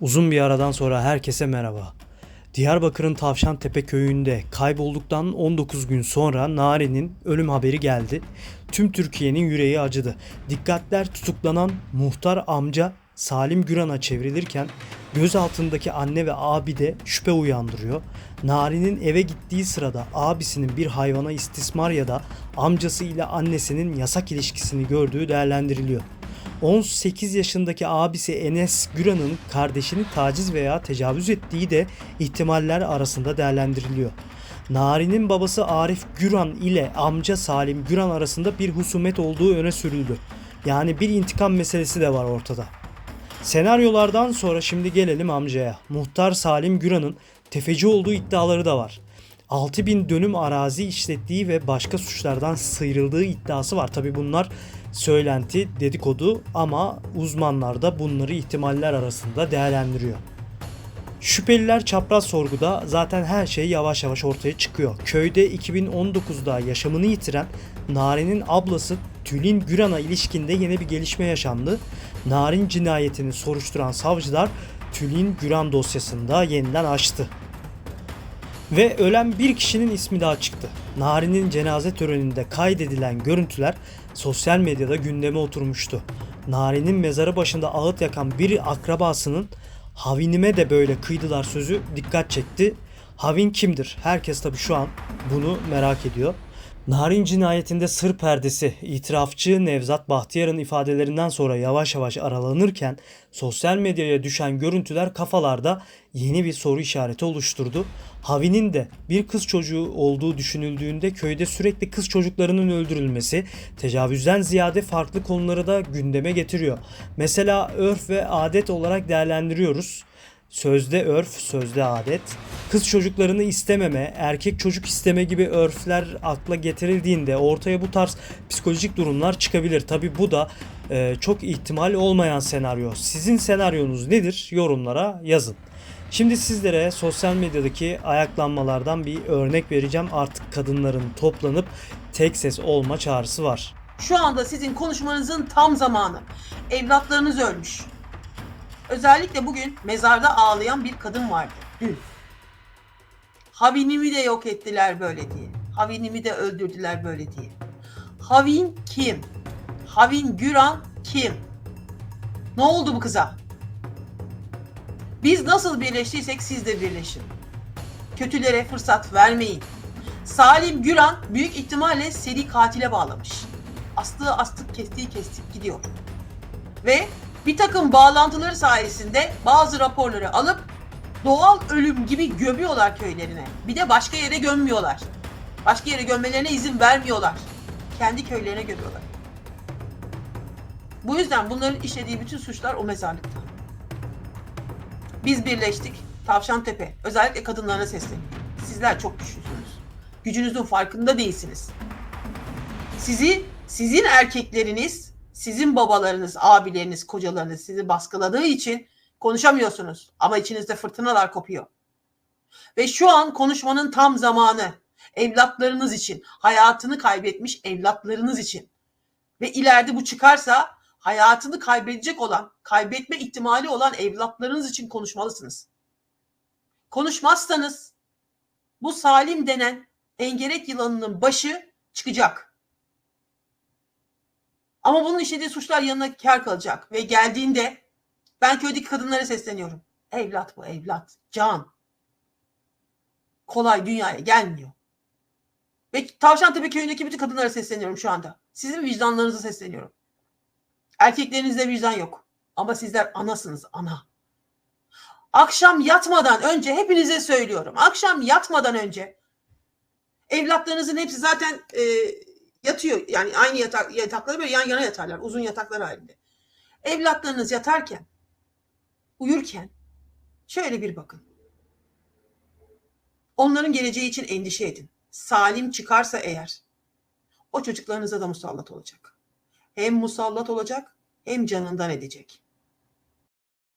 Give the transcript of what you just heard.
Uzun bir aradan sonra herkese merhaba. Diyarbakır'ın Tavşantepe köyünde kaybolduktan 19 gün sonra Nari'nin ölüm haberi geldi. Tüm Türkiye'nin yüreği acıdı. Dikkatler tutuklanan muhtar amca Salim Güran'a çevrilirken göz altındaki anne ve abi de şüphe uyandırıyor. Nari'nin eve gittiği sırada abisinin bir hayvana istismar ya da amcası ile annesinin yasak ilişkisini gördüğü değerlendiriliyor. 18 yaşındaki abisi Enes Güran'ın kardeşini taciz veya tecavüz ettiği de ihtimaller arasında değerlendiriliyor. Nari'nin babası Arif Güran ile amca Salim Güran arasında bir husumet olduğu öne sürüldü. Yani bir intikam meselesi de var ortada. Senaryolardan sonra şimdi gelelim amcaya. Muhtar Salim Güran'ın tefeci olduğu iddiaları da var. 6000 dönüm arazi işlettiği ve başka suçlardan sıyrıldığı iddiası var. Tabi bunlar söylenti, dedikodu ama uzmanlar da bunları ihtimaller arasında değerlendiriyor. Şüpheliler çapraz sorguda zaten her şey yavaş yavaş ortaya çıkıyor. Köyde 2019'da yaşamını yitiren Narin'in ablası Tülin Güran'a ilişkinde yeni bir gelişme yaşandı. Narin cinayetini soruşturan savcılar Tülin Güran dosyasında yeniden açtı. Ve ölen bir kişinin ismi daha çıktı. Nari'nin cenaze töreninde kaydedilen görüntüler sosyal medyada gündeme oturmuştu. Nari'nin mezarı başında ağıt yakan bir akrabasının Havinime de böyle kıydılar sözü dikkat çekti. Havin kimdir? Herkes tabii şu an bunu merak ediyor. Narin cinayetinde sır perdesi itirafçı Nevzat Bahtiyar'ın ifadelerinden sonra yavaş yavaş aralanırken sosyal medyaya düşen görüntüler kafalarda yeni bir soru işareti oluşturdu. Havi'nin de bir kız çocuğu olduğu düşünüldüğünde köyde sürekli kız çocuklarının öldürülmesi tecavüzden ziyade farklı konuları da gündeme getiriyor. Mesela örf ve adet olarak değerlendiriyoruz. Sözde örf, sözde adet. Kız çocuklarını istememe, erkek çocuk isteme gibi örfler akla getirildiğinde ortaya bu tarz psikolojik durumlar çıkabilir. Tabi bu da e, çok ihtimal olmayan senaryo. Sizin senaryonuz nedir? Yorumlara yazın. Şimdi sizlere sosyal medyadaki ayaklanmalardan bir örnek vereceğim. Artık kadınların toplanıp tek ses olma çağrısı var. Şu anda sizin konuşmanızın tam zamanı. Evlatlarınız ölmüş. Özellikle bugün mezarda ağlayan bir kadın vardı. Dün. Havinimi de yok ettiler böyle diye. Havinimi de öldürdüler böyle diye. Havin kim? Havin Güran kim? Ne oldu bu kıza? Biz nasıl birleştiysek siz de birleşin. Kötülere fırsat vermeyin. Salim Güran büyük ihtimalle seri katile bağlamış. Astığı astık kestiği kestik gidiyor. Ve bir takım bağlantıları sayesinde bazı raporları alıp doğal ölüm gibi gömüyorlar köylerine. Bir de başka yere gömmüyorlar. Başka yere gömmelerine izin vermiyorlar. Kendi köylerine gömüyorlar. Bu yüzden bunların işlediği bütün suçlar o mezarlıkta. Biz birleştik. Tavşan Tepe. Özellikle kadınlara sesleniyor. Sizler çok güçlüsünüz. Gücünüzün farkında değilsiniz. Sizi, sizin erkekleriniz, sizin babalarınız, abileriniz, kocalarınız sizi baskıladığı için konuşamıyorsunuz. Ama içinizde fırtınalar kopuyor. Ve şu an konuşmanın tam zamanı. Evlatlarınız için, hayatını kaybetmiş evlatlarınız için. Ve ileride bu çıkarsa hayatını kaybedecek olan, kaybetme ihtimali olan evlatlarınız için konuşmalısınız. Konuşmazsanız bu Salim denen engerek yılanının başı çıkacak. Ama bunun işlediği suçlar yanına kar kalacak ve geldiğinde ben köydeki kadınlara sesleniyorum. Evlat bu evlat, can. Kolay dünyaya gelmiyor. Ve Tavşantepe köyündeki bütün kadınlara sesleniyorum şu anda. Sizin vicdanlarınıza sesleniyorum. Erkeklerinizde vicdan yok. Ama sizler anasınız, ana. Akşam yatmadan önce hepinize söylüyorum. Akşam yatmadan önce evlatlarınızın hepsi zaten e, yatıyor. Yani aynı yatak, yatakları böyle yan yana yatarlar. Uzun yataklar halinde. Evlatlarınız yatarken, uyurken şöyle bir bakın. Onların geleceği için endişe edin. Salim çıkarsa eğer o çocuklarınıza da musallat olacak. Hem musallat olacak hem canından edecek.